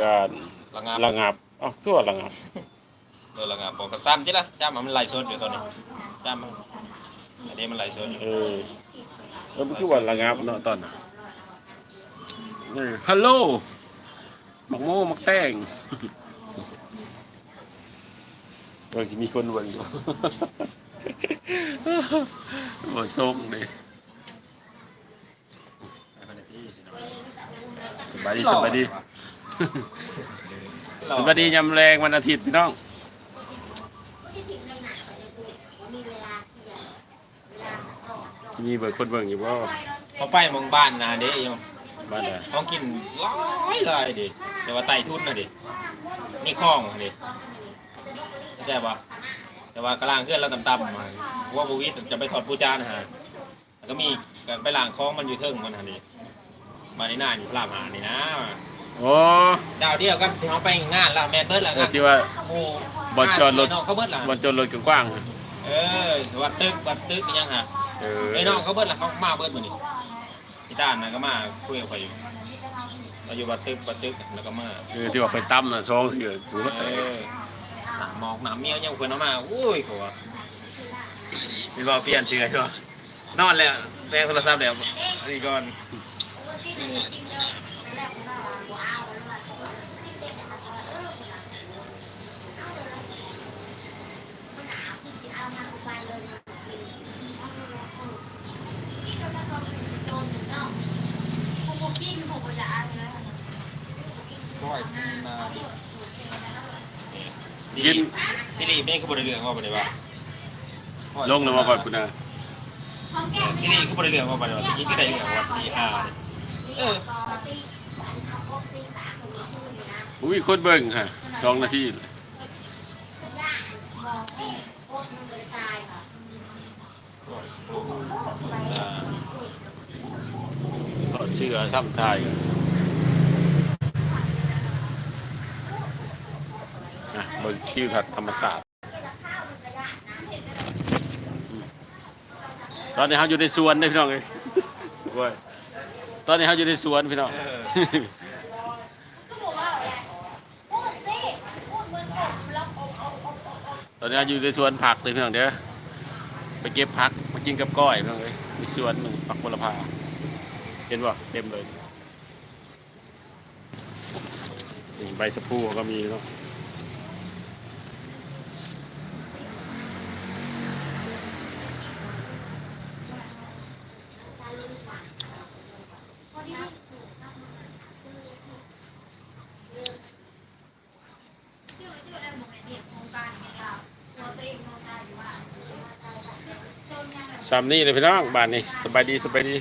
การระงับระงับอ๋อทั่วระงับเออระงับบอกกระตามจิละจ้ามันไหลสดอยู่ตอนนี้จ้ามันอันนี้มันไหลสดอยู่เออเออมันคือว่าระงับเนาะตอนน่ะเออฮัลโหลมักโม่มักแตงเออจะมีคนเบิ่งอยู่บ่ส่งเลยสบายดีสบายดี สบายดียำแรงวันอาทิตย์พี่น้องจะมีเบิกคนเบิ่งอยู่บ่พอไปหมองบ้านนะเด้โยมบ้านไหนต้องกินหลายหลายดิแต่ว่าไต่ทุนนะดิมีคลองนะดิเข้าใจปะแต่ว่ากระล่างเคลื่อนแล้วต่ำๆมาว่าบุวิทจะไปถอดปูจานนะฮะแล้วก็มีการไปล่างคลองมันอยู่เทิงมันฮะดิมาในหน้าอยู่พระรามหานี่นะ โอ้เจ้าเดียวกันที่เขาไปงานแล้วแมนเบิร์ดแล้วเออนะที่ว่าโอ้บ่จอดรถไน้องเขาเบิร์ดแล้วบอลจนรถกว้างเออวัดตึกวัดตึกยังฮะๆเออไอ้น้องเขาเบิดละเขามาเบิดมือนี่พี่ตาลนะก็มาคุยกับเขาอยู่เราอยู่บัดตึกบัดตึกแล้วก็มาเออที่ว่าไปตั้มน่ะซองเถื่อถือว่าเอแต่อหนามหมอกหนามเมียวยังเพิ่นเอามาอุ้ยเขาว่ามีบ่เปลี่ยนเชื่อใช่ปะนอนแล้วแปลงโทรศัพท์แล้วอันนี้ก่อน กินซิริไม่คือบริเรื่องว่าบริว่าลงแล้วมาก่อนคุณนะซิริคือบริเรื่องว่าบริว่ายิ่งที่ใดเรื่องว่าซิริอาเออ อุ้ยคนเบิ่งฮะสองนาทีเลยเชื่อซ้ำทายเบิ่งคิวทัดธรรมศาสตร์ ตอนนี้เขาอยู่ในสวนเลยพี่น้องเลยตอนนี้เขาอยู่ในสวนพี่น้อง ออตอนนี้อยู่ในสวนผักเลยพี่น้องเด้อไปเก็บผักมากินกับก้อยพี่น้องเลยมีสวนหนึ่งผักบุรพาเห็นป่ะเต็มเลยนี่ใบสะพูก็มีเนาะ สามนี่เลยพี่น้องบ้านนี้สบายดีสบายดี